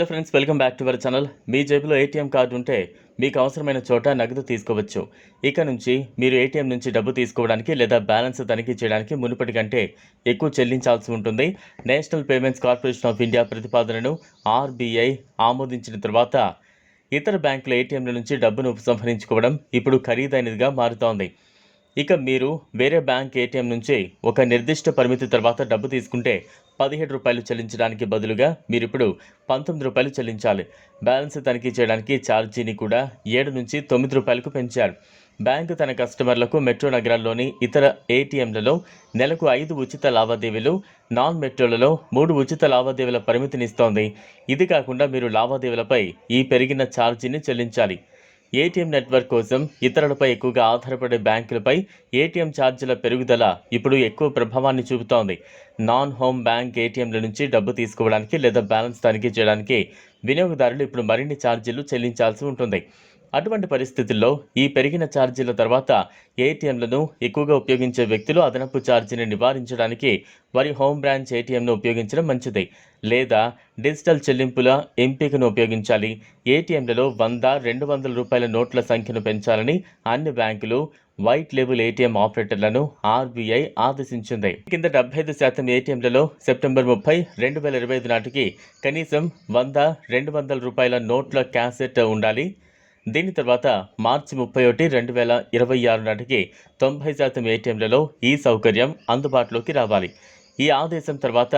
Hello friends welcome back to our channel. మీ జేబులో ATM card ఉంటే మీకు అవసరమైన చోట నగదు తీసుకోవచ్చు. ఇక నుంచి మీరు ఏటీఎం నుంచి డబ్బు తీసుకోవడానికి లేదా బ్యాలెన్స్ తనిఖీ చేయడానికి మునుపటి కంటే ఎక్కువ చెల్లించాల్సి ఉంటుంది. National Payments Corporation of India ప్రతిపాదనను ఆర్బీఐ ఆమోదించిన తర్వాత ఇతర బ్యాంకుల ఏటీఎంల నుంచి డబ్బును ఉపసంహరించుకోవడం ఇప్పుడు ఖరీదైనదిగా మారుతోంది. ఇక మీరు వేరే బ్యాంక్ ఏటీఎం నుంచి ఒక నిర్దిష్ట పరిమితి తర్వాత డబ్బు తీసుకుంటే పదిహేడు రూపాయలు చెల్లించడానికి బదులుగా మీరు ఇప్పుడు పంతొమ్మిది రూపాయలు చెల్లించాలి. బ్యాలెన్స్ తనిఖీ చేయడానికి ఛార్జీని కూడా ఏడు నుంచి తొమ్మిది రూపాయలకు పెంచారు. బ్యాంకు తన కస్టమర్లకు మెట్రో నగరాల్లోని ఇతర ఏటీఎంలలో నెలకు ఐదు ఉచిత లావాదేవీలు నాన్ మెట్రోలలో మూడు ఉచిత లావాదేవీల పరిమితినిస్తోంది ఇది కాకుండా మీరు లావాదేవీలపై ఈ పెరిగిన ఛార్జీని చెల్లించాలి. ఏటీఎం నెట్వర్క్ కోసం ఇతరులపై ఎక్కువగా ఆధారపడే బ్యాంకులపై ఏటీఎం ఛార్జీల పెరుగుదల ఇప్పుడు ఎక్కువ ప్రభావాన్ని చూపుతోంది. నాన్ హోమ్ బ్యాంక్ ఏటీఎంల నుంచి డబ్బు తీసుకోవడానికి లేదా బ్యాలెన్స్ తనిఖీ చేయడానికి వినియోగదారులు ఇప్పుడు మరిన్ని ఛార్జీలు చెల్లించాల్సి ఉంటుంది. అటువంటి పరిస్థితుల్లో ఈ పెరిగిన ఛార్జీల తర్వాత ఏటీఎంలను ఎక్కువగా ఉపయోగించే వ్యక్తులు అదనపు ఛార్జీని నివారించడానికి వారి హోమ్ బ్రాంచ్ ఏటీఎంను ఉపయోగించడం మంచిది. లేదా డిజిటల్ చెల్లింపుల ఎంపికను ఉపయోగించాలి. ఏటీఎంలలో వంద రెండు వందల రూపాయల నోట్ల సంఖ్యను పెంచాలని అన్ని బ్యాంకులు వైట్ లేబుల్ ఏటీఎం ఆపరేటర్లను ఆర్బీఐ ఆదేశించింది. కింద డెబ్బై ఐదు శాతం ఏటీఎంలలో సెప్టెంబర్ ముప్పై రెండు వేల ఇరవై ఐదు నాటికి కనీసం వంద రెండు వందల రూపాయల నోట్ల క్యాసెట్ ఉండాలి. దీని తర్వాత మార్చి ముప్పై ఒకటి రెండు వేల ఇరవై ఆరు నాటికి తొంభై శాతం ఏటీఎంలలో ఈ సౌకర్యం అందుబాటులోకి రావాలి. ఈ ఆదేశం తర్వాత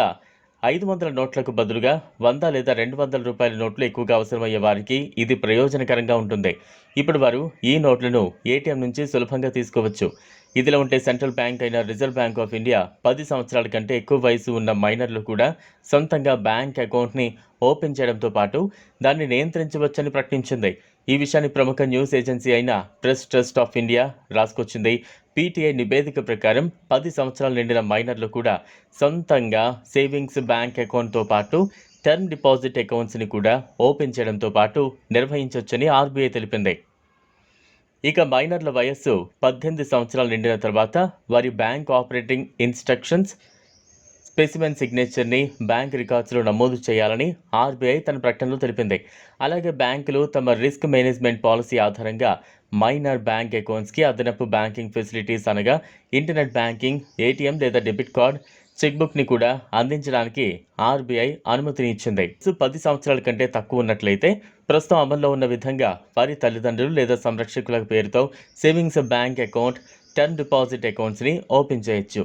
ఐదు వందల నోట్లకు బదులుగా వంద లేదా రెండు వందల రూపాయల నోట్లు ఎక్కువగా అవసరమయ్యే వారికి ఇది ప్రయోజనకరంగా ఉంటుంది. ఇప్పుడు వారు ఈ నోట్లను ఏటీఎం నుంచి సులభంగా తీసుకోవచ్చు. ఇదిలా ఉంటే సెంట్రల్ బ్యాంక్ అయిన రిజర్వ్ బ్యాంక్ ఆఫ్ ఇండియా పది సంవత్సరాల కంటే ఎక్కువ వయసు ఉన్న మైనర్లు కూడా సొంతంగా బ్యాంక్ అకౌంట్ని ఓపెన్ చేయడంతో పాటు దాన్ని నియంత్రించవచ్చని ప్రకటించింది. ఈ విషయాన్ని ప్రముఖ న్యూస్ ఏజెన్సీ అయిన ప్రెస్ ట్రస్ట్ ఆఫ్ ఇండియా రాసుకొచ్చింది. పీటీఐ నివేదిక ప్రకారం పది సంవత్సరాలు నిండిన మైనర్లు కూడా సొంతంగా సేవింగ్స్ బ్యాంక్ అకౌంట్తో పాటు టర్మ్ డిపాజిట్ అకౌంట్స్ని కూడా ఓపెన్ చేయడంతో పాటు నిర్వహించవచ్చని ఆర్బీఐ తెలిపింది. ఇక మైనర్ల వయస్సు పద్దెనిమిది సంవత్సరాలు నిండిన తర్వాత వారి బ్యాంక్ ఆపరేటింగ్ ఇన్స్ట్రక్షన్స్ స్పెసిమెన్ సిగ్నేచర్ని బ్యాంక్ రికార్డ్స్లో నమోదు చేయాలని ఆర్బీఐ తన ప్రకటనలో తెలిపింది. అలాగే బ్యాంకులు తమ రిస్క్ మేనేజ్మెంట్ పాలసీ ఆధారంగా మైనర్ బ్యాంక్ అకౌంట్స్కి అదనపు బ్యాంకింగ్ ఫెసిలిటీస్ అనగా ఇంటర్నెట్ బ్యాంకింగ్ ఏటీఎం లేదా డెబిట్ కార్డ్ చెక్ బుక్ని కూడా అందించడానికి ఆర్బీఐ అనుమతిని ఇచ్చింది సో పది సంవత్సరాల కంటే తక్కువ ఉన్నట్లయితే ప్రస్తుతం అమల్లో ఉన్న విధంగా వారి తల్లిదండ్రులు లేదా సంరక్షకుల పేరుతో savings bank account term deposit అకౌంట్స్ని open చేయొచ్చు.